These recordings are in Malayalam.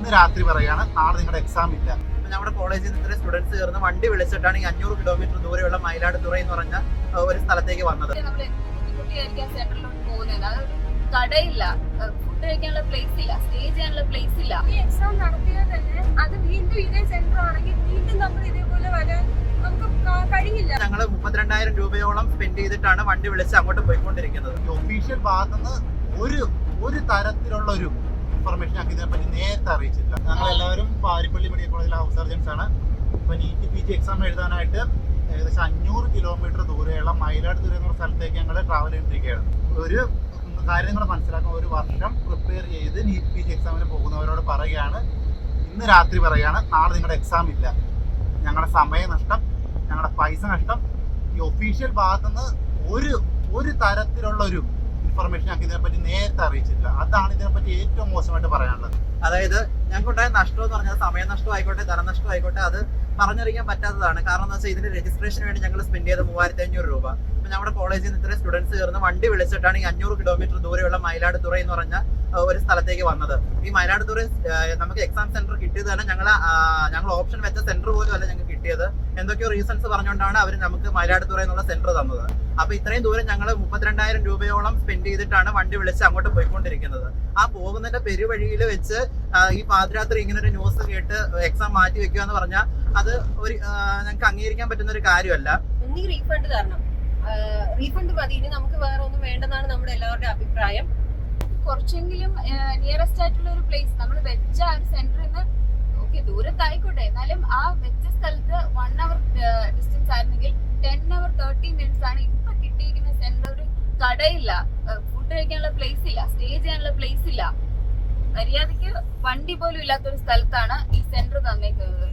ഇന്ന് രാത്രി പറയാണ് നാളെ നിങ്ങളുടെ എക്സാം ഇല്ല. ഇപ്പൊ നമ്മുടെ കോളേജിൽ നിന്ന് ഇത്ര സ്റ്റുഡൻസ് ചേർന്ന് വണ്ടി വിളിച്ചിട്ടാണ് ഈ അഞ്ഞൂറ് കിലോമീറ്റർ ദൂരെയുള്ള മയിലാടുതുറ എന്ന് പറഞ്ഞ ഒരു സ്ഥലത്തേക്ക് വന്നത്. കടയില്ല. ഫുഡ് കഴിക്കാനുള്ള പ്ലേസ് ഇല്ല. സ്റ്റേ ചെയ്യാനുള്ള പ്ലേസ് ഇല്ല. ഈ എക്സാം നടത്തിയാൽ തന്നെ അത് വീണ്ടും ഇതേ സെന്റർ ആണെങ്കിൽ വീണ്ടും നമ്മൾ ഇതേപോലെ വരാൻ നമുക്ക് കഴിയില്ല ഞങ്ങൾ മുപ്പത്തിരണ്ടായിരം രൂപയോളം സ്പെൻഡ് ചെയ്തിട്ടാണ് വണ്ടി വിളിച്ച് അങ്ങോട്ട് പോയിക്കൊണ്ടിരിക്കുന്നത്. ഒഫീഷ്യൽ ഭാഗത്തുനിന്ന് ഒരു ഒരു തരത്തിലുള്ള ഒരു ഇൻഫർമേഷൻ ഞങ്ങൾക്ക് ഇതിനെപ്പറ്റി നേരത്തെ അറിയിച്ചില്ല. ഞങ്ങൾ എല്ലാവരും പാരിപ്പള്ളി മെഡിക്കൽ കോളേജിലെ ഹൗസ് സർജൻസ് ആണ്. ഇപ്പൊ നീറ്റ് പി ജി എക്സാം എഴുതാനായിട്ട് ഏകദേശം അഞ്ഞൂറ് കിലോമീറ്റർ ദൂരെയുള്ള മയിലാടുതുറ എന്ന സ്ഥലത്തേക്ക് ഞങ്ങൾ ട്രാവൽ ചെയ്തിരിക്കുകയാണ്. ഒരു കാര്യം നിങ്ങൾ മനസ്സിലാക്കുന്ന ഒരു വർഷം പ്രിപ്പയർ ചെയ്ത് നീറ്റ് പി ജി എക്സാമിന് പോകുന്നവരോട് പറയുകയാണ്. ഇന്ന് രാത്രി പറയുകയാണ് നാളെ നിങ്ങളുടെ എക്സാം ഇല്ല. ഞങ്ങളുടെ സമയ നഷ്ടം ഞങ്ങളുടെ പൈസ നഷ്ടം. ഈ ഒഫീഷ്യൽ ഭാഗത്തുനിന്ന് ഒരു ഒരു തരത്തിലുള്ള ഒരു ഇൻഫർമേഷൻ ഞങ്ങൾക്ക് ഇതിനെപ്പറ്റി നേരത്തെ അറിയിച്ചില്ല അതാണ് ഇതിനെപ്പറ്റി ഏറ്റവും മോശമായിട്ട് പറയാനുള്ളത്. അതായത് ഞങ്ങൾക്കുണ്ടായ നഷ്ടം എന്ന് പറഞ്ഞാൽ സമയ നഷ്ടം ആയിക്കോട്ടെ ധനനഷ്ടം ആയിക്കോട്ടെ അത് പറഞ്ഞറിയിക്കാൻ പറ്റാത്തതാണ്. കാരണം എന്ന് വെച്ചാൽ ഇതിന്റെ രജിസ്ട്രേഷന് വേണ്ടി ഞങ്ങൾ സ്പെൻഡ് ചെയ്ത മൂവായിരത്തി അഞ്ഞൂറ് രൂപ. അപ്പൊ നമ്മുടെ കോളേജിൽ നിന്ന് ഇത്ര സ്റ്റുഡൻസ് ചേർന്ന് വണ്ടി വിളിച്ചിട്ടാണ് ഈ അഞ്ഞൂറ് കിലോമീറ്റർ ദൂരെയുള്ള മയിലാടുതുറ എന്ന് പറഞ്ഞ ഒരു സ്ഥലത്തേക്ക് വന്നത്. ഈ മയിലാടുതുറ നമുക്ക് എക്സാം സെന്റർ കിട്ടിയത് തന്നെ ഞങ്ങൾ ഞങ്ങൾ ഓപ്ഷൻ വെച്ച സെന്റർ പോലും അല്ല കിട്ടിയത്. എന്തൊക്കെയോ റീസൺസ് പറഞ്ഞുകൊണ്ടാണ് അവർ നമുക്ക് മയിലാടുതുറ എന്നുള്ള സെന്റർ തന്നത്. അപ്പൊ ഇത്രയും ദൂരം ഞങ്ങൾ മുപ്പത്തിരണ്ടായിരം രൂപയോളം സ്പെൻഡ് ചെയ്തിട്ടാണ് വണ്ടി വിളിച്ച് അങ്ങോട്ട് പോയിക്കൊണ്ടിരിക്കുന്നത്. ആ പോകുന്നതിന്റെ പെരുവഴിയിൽ വെച്ച് ഈ പാതിരാത്രി ഇങ്ങനെ ഒരു ന്യൂസ് കേട്ട് എക്സാം മാറ്റി വെക്കുക എന്ന് പറഞ്ഞാൽ അത് ഒരു ഞങ്ങൾക്ക് അംഗീകരിക്കാൻ പറ്റുന്ന ഒരു കാര്യമല്ല. റീഫണ്ട് തരണം. റീഫണ്ട് മതി. ഇനി നമുക്ക് വേറെ ഒന്നും വേണ്ടെന്നാണ് നമ്മുടെ എല്ലാവരുടെയും അഭിപ്രായം. കുറച്ചെങ്കിലും നിയറസ്റ്റ് ആയിട്ടുള്ള ഒരു പ്ലേസ് നമ്മൾ വെച്ച ആ ഒരു സെന്ററിൽ നിന്ന് ഓക്കെ ദൂരത്തായിക്കോട്ടെ. എന്നാലും ആ വെച്ച സ്ഥലത്ത് വൺ അവർ ഡിസ്റ്റൻസ് ആയിരുന്നെങ്കിൽ ടെൻ അവർ തേർട്ടി മിനിറ്റ്സ് ആണ് ഇപ്പൊ കിട്ടിയിരിക്കുന്ന സെന്റർ ഒരു കടയില്ല. ഫുഡ് കഴിക്കാനുള്ള പ്ലേസ് ഇല്ല. സ്റ്റേ ചെയ്യാനുള്ള പ്ലേസ് ഇല്ല. മര്യാദയ്ക്ക് വണ്ടി പോലും ഇല്ലാത്തൊരു സ്ഥലത്താണ് ഈ സെന്റർ തന്നേക്കുന്നത്.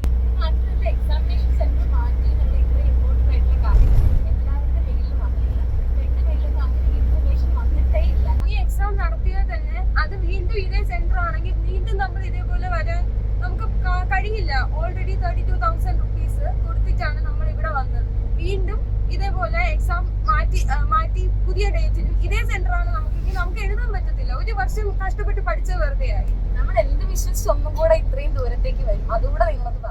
എക്സാമിനേഷൻ സെന്റർ മാറ്റി എന്നുള്ള ഇത്ര ഇമ്പോർട്ടന്റ് ആയിട്ടുള്ള കാര്യം എല്ലാവരുടെ പേരിലും വന്നില്ല എന്റെ പേരിലൊന്നും അങ്ങനെ ഇൻഫർമേഷൻ വന്നിട്ടേ ഇല്ല ഈ എക്സാം നടത്തിയാൽ തന്നെ അത് വീണ്ടും ഇതേ സെന്റർ ആണെങ്കിൽ വീണ്ടും നമ്മൾ ഇതേപോലെ വരാൻ നമുക്ക് ക- കഴിയില്ല already thirty two thousand rupees കൊടുത്തിട്ടാണ് നമ്മൾ ഇവിടെ വന്നത് വീണ്ടും ഇതേപോലെ എക്സാം മാറ്റി മാറ്റി പുതിയ ഡേറ്റിൽ ഇതേ സെന്റർ ആണ് നമുക്ക് നമുക്ക് എഴുതാൻ പറ്റത്തില്ല. ഒരു വർഷം കഷ്ടപ്പെട്ട് പഠിച്ച വെറുതെ ആയി നമ്മൾ എന്ത് വിശ്വസിച്ച് ഒന്നും കൂടെ ഇത്രയും ദൂരത്തേക്ക് വരും? അതുകൂടെ പറയാം